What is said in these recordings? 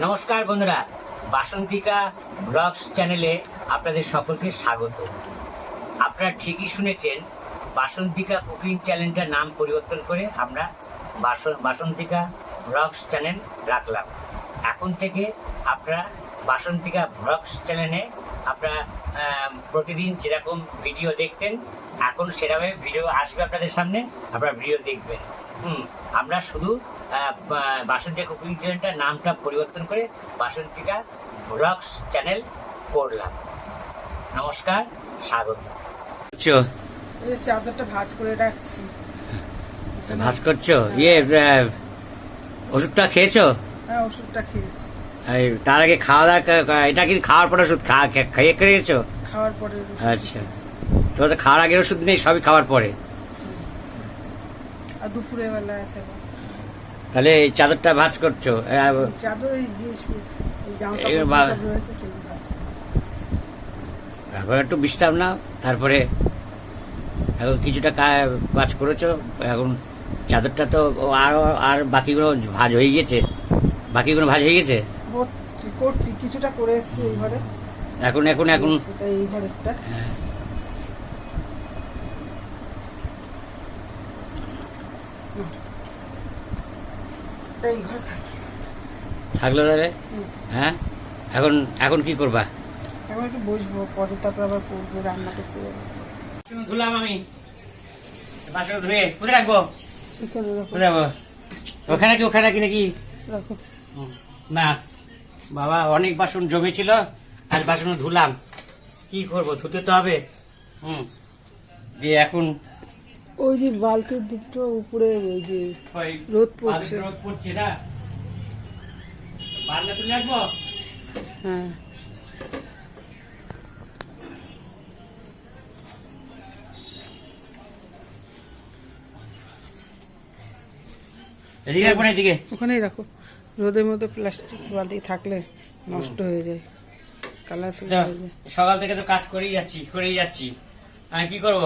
নমস্কার বন্ধুরা, বাসন্তিকা ব্লগস চ্যানেলে আপনাদের সকলকে স্বাগত। আপনারা ঠিকই শুনেছেন, বাসন্তিকা কুকিং চ্যানেলটার নাম পরিবর্তন করে আমরা বাস- বাসন্তিকা ব্লগস চ্যানেল রাখলাম। এখন থেকে আপনারা বাসন্তিকা ব্লগস চ্যানেলে আপনারা প্রতিদিন যেরকম ভিডিও দেখতেন, এখন সেভাবে ভিডিও আসবে আপনাদের সামনে, আপনারা ভিডিও দেখবেন। হুম আমরা শুধু বাসন্তিকা কুকিং চ্যানেলটার নামটা পরিবর্তন করে বাসন্তিকা ব্লগস চ্যানেল করলাম। নমস্কার স্বাগত। চাদরটা ভাঁজ করে রাখছি। ভাজ করছ? ইয়ে ওষুধটা খেয়েছো? হ্যাঁ ওষুধটা খেয়েছি। তার আগে খাওয়া দাওয়া এটা কি খাওয়ার পর ওষুধ খা- খা- খেয়েছো? খাওয়ার পরে আচ্ছা। তোর তো খাওয়ার আগে ওষুধ নেই সবই খাওয়ার পরে? আর দুপুরে বেলা আছে। তাহলে এই চাদরটা ভাজ করছ? চাদর একটু বিশ্রাম নাও তারপরে এখন কিছুটা কাজ করেছ এখন চাদরটা তো আর আর বাকিগুলো ভাজ হয়ে গেছে বাকিগুলো ভাজ হয়ে গেছে করছি করছি কিছুটা করে এসছি এই ঘরে। এখন এখন এখন। এই ঘরেরটা হ্যাঁ, এটা এই ঘরে থাকে থাকল তাহলে হ্যাঁ? এখন এখন কি করবা? এখন একটু বসবো পরে তারপর আবার করব রান্না করতে যাব। ধুলাম আমি। বাসন ধুয়ে কোথায় রাখব? কোথায় রাখব? ওখানে কি ওখানে কি নাকি? না। বাবা অনেক বাসন জমেছিল আজ বাসন ধুলাম। কি করব ধুতে তো হবে। হুম। দিয়ে এখন ওই যে বালতির দুটো উপরে ওই যে রোদ পড়ছে। রোদ পড়ছে না? বারান্দা তুলে রাখব? হ্যাঁ। এদিকে রাখব না এদিকে? ওখানেই রাখো। রোদের মধ্যে প্লাস্টিক বালতি থাকলে নষ্ট হয়ে যায়। কালারফুল হয়ে যায়। সকাল থেকে তো কাজ করেই যাচ্ছি করেই যাচ্ছি। আমি কি করব?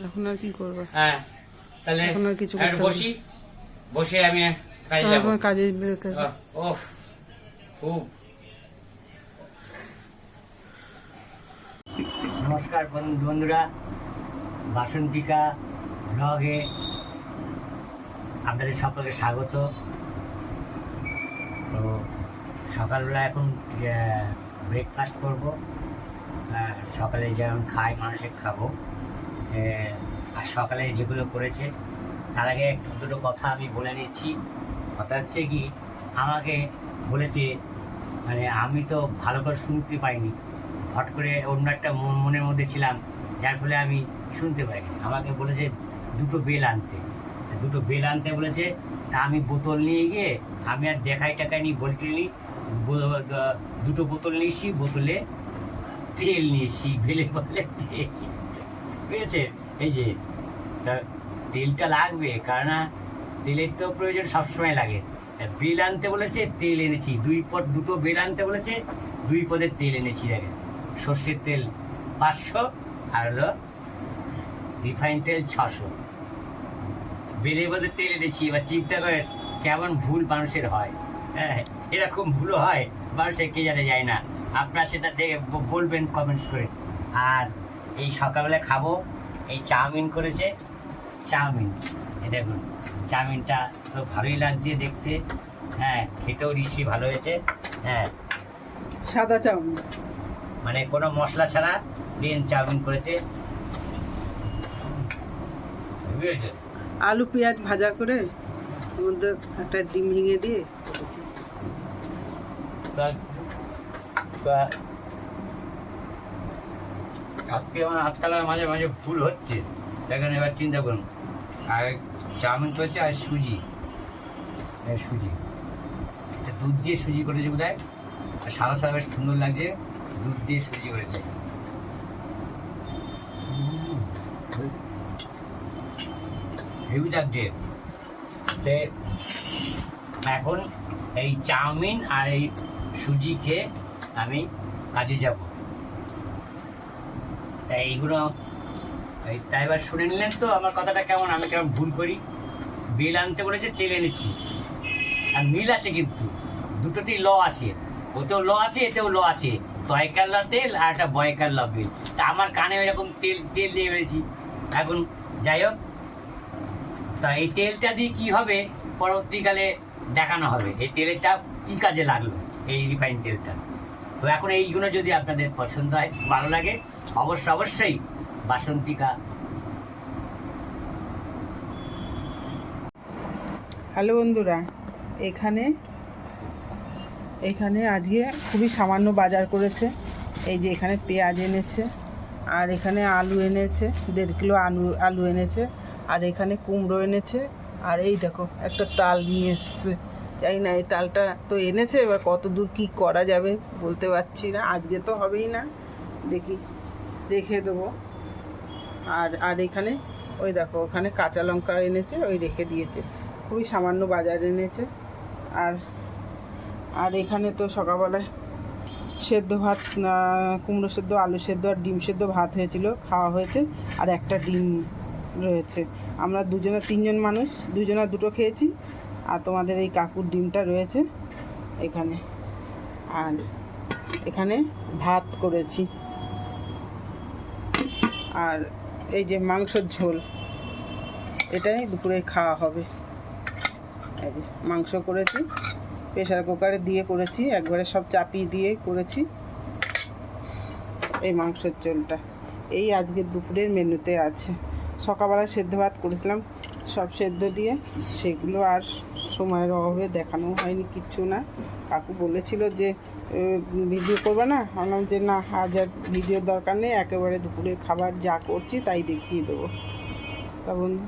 এখন আর কি করবে? হ্যাঁ তাহলে এখন আর কিছু বসি বসে আমি কাজে তাহলে যাব। কাজে বেরোতে ওহ খুব। নমস্কার বন্ধু- বন্ধুরা বাসন্তিকা ব্লগে আপনাদের সকলকে স্বাগত। তো সকালবেলা এখন ব্রেকফাস্ট করব। সকালে যেমন খাই মানুষের খাব। আর সকালে যেগুলো করেছে, তার আগে দুটো কথা আমি বলে নিচ্ছি। কথা হচ্ছে কি, আমাকে বলেছে মানে আমি তো ভালো করে শুনতে পাইনি। হট করে অন্য একটা মন- মনের মধ্যে ছিলাম, যার ফলে আমি শুনতে পাইনি। আমাকে বলেছে, দুটো বেল আনতে। দুটো বেল আনতে বলেছে, তা আমি বোতল নিয়ে গিয়ে, আমি আর দেখাই টাকাই নি বলতে নি দুটো বোতল নিয়েছি, বোতলে তেল নিয়েছি, বেলে বলে তেল। বুঝেছে এই যে তেলটা লাগবে, কারণ তেলের তো প্রয়োজন সবসময় লাগে। বেল আনতে বলেছে, তেল এনেছি। দুই পদ, দুটো বেল আনতে বলেছে, দুই পদের তেল এনেছি, দেখেন। সর্ষের তেল পাঁচশো, আর হলো রিফাইন তেল ছশো। বেলে পদের তেল এনেছি, এবার চিন্তা করেন কেমন ভুল মানুষের হয়। হ্যাঁ এরকম ভুলও হয়, মানুষের কে জানে যায় না। আপনারা সেটা দেখে বলবেন কমেন্টস করে। আর এই সকালবেলা খাব। এই চাউমিন করেছে। চাউমিন। দেখুন চাউমিনটা তো ভালোই লাগছে দেখতে। হ্যাঁ খেতেও নিশ্চয়ই ভালো হয়েছে। হ্যাঁ। সাদা চাউমিন। মানে কোনো মশলা ছাড়া প্লেন চাউমিন করেছে। আলু পেঁয়াজ ভাজা করে মধ্যে একটা ডিম ভেঙে দিয়ে আজকে আমার আজকাল মাঝে মাঝে ভুল হচ্ছে দেখেন এবার চিন্তা করুন। আর চাউমিন করেছে আর সুজি। সুজি। দুধ দিয়ে সুজি করেছে বোধ হয় আর সাদা সাদা বেশ সুন্দর লাগছে, দুধ দিয়ে সুজি করেছে। হেভি লাগছে। এখন এই চাউমিন আর এই সুজি খেয়ে আমি কাজে যাব। তা এইগুলো, এই তাই এবার শুনে নিলেন তো আমার কথাটা কেমন, আমি কেমন ভুল করি? বিল আনতে বলেছে, তেল এনেছি। আর মিল আছে কিন্তু, দুটোতেই ল আছে। ওতেও ল আছে, এতেও ল আছে। তয়কাল্লা তেল আর একটা বয়কাল্লা বিল। তা আমার কানে এরকম তেল তেল দিয়ে বেড়েছি। এখন যাই হোক, তা এই তেলটা দিয়ে কি হবে, পরবর্তীকালে দেখানো হবে। এই তেলটা কি কাজে লাগল, এই রিফাইন তেলটা? তো এখন এইগুলো যদি আপনাদের পছন্দ হয়, ভালো লাগে অবশ্য অবশ্যই, বাসন্তিকা। হ্যালো বন্ধুরা, এখানে এখানে আজকে খুবই সামান্য বাজার করেছে। এই যে এখানে পেঁয়াজ এনেছে, আর এখানে আলু এনেছে, দেড় কিলো আলু আলু এনেছে, আর এখানে কুমড়ো এনেছে, আর এই দেখো, একটা তাল নিয়ে এসছে। জানি না, এই তালটা তো এনেছে, এবার কত দূর কী করা যাবে বলতে পারছি না, আজকে তো হবেই না। দেখি। রেখে দেবো। আর আর এখানে, ওই দেখো, ওখানে কাঁচা লঙ্কা এনেছে, ওই রেখে দিয়েছে। খুবই সামান্য বাজার এনেছে। আর আর এখানে তো সকালবেলায় সেদ্ধ ভাত কুমড়ো সেদ্ধ, আলু সেদ্ধ আর ডিম সেদ্ধ ভাত হয়েছিল, খাওয়া হয়েছে, আর একটা ডিম রয়েছে। আমরা দুজনে, তিনজন মানুষ, দুজনে দুটো খেয়েছি, আর তোমাদের এই কাকুর ডিমটা রয়েছে এখানে। আর এখানে ভাত করেছি। আর এই যে মাংসর ঝোল, এটাই দুপুরে খাওয়া হবে। মাংস করেছি প্রেশার কুকারে দিয়ে করেছি, একবারে সব চাপিয়ে দিয়ে করেছি এই মাংসের ঝোলটা। এই আজকে দুপুরের মেনুতে আছে। সকালবেলা সেদ্ধ ভাত করেছিলাম সব সেদ্ধ দিয়ে সেগুলো আর সময়ের অভাবে দেখানো হয়নি কিচ্ছু না। কাকু বলেছিল যে ভিডিও করবে না? বললাম যে, না হাজার ভিডিওর দরকার নেই। একেবারে দুপুরের খাবার যা করছি তাই দেখিয়ে দেবো। তা বন্ধু।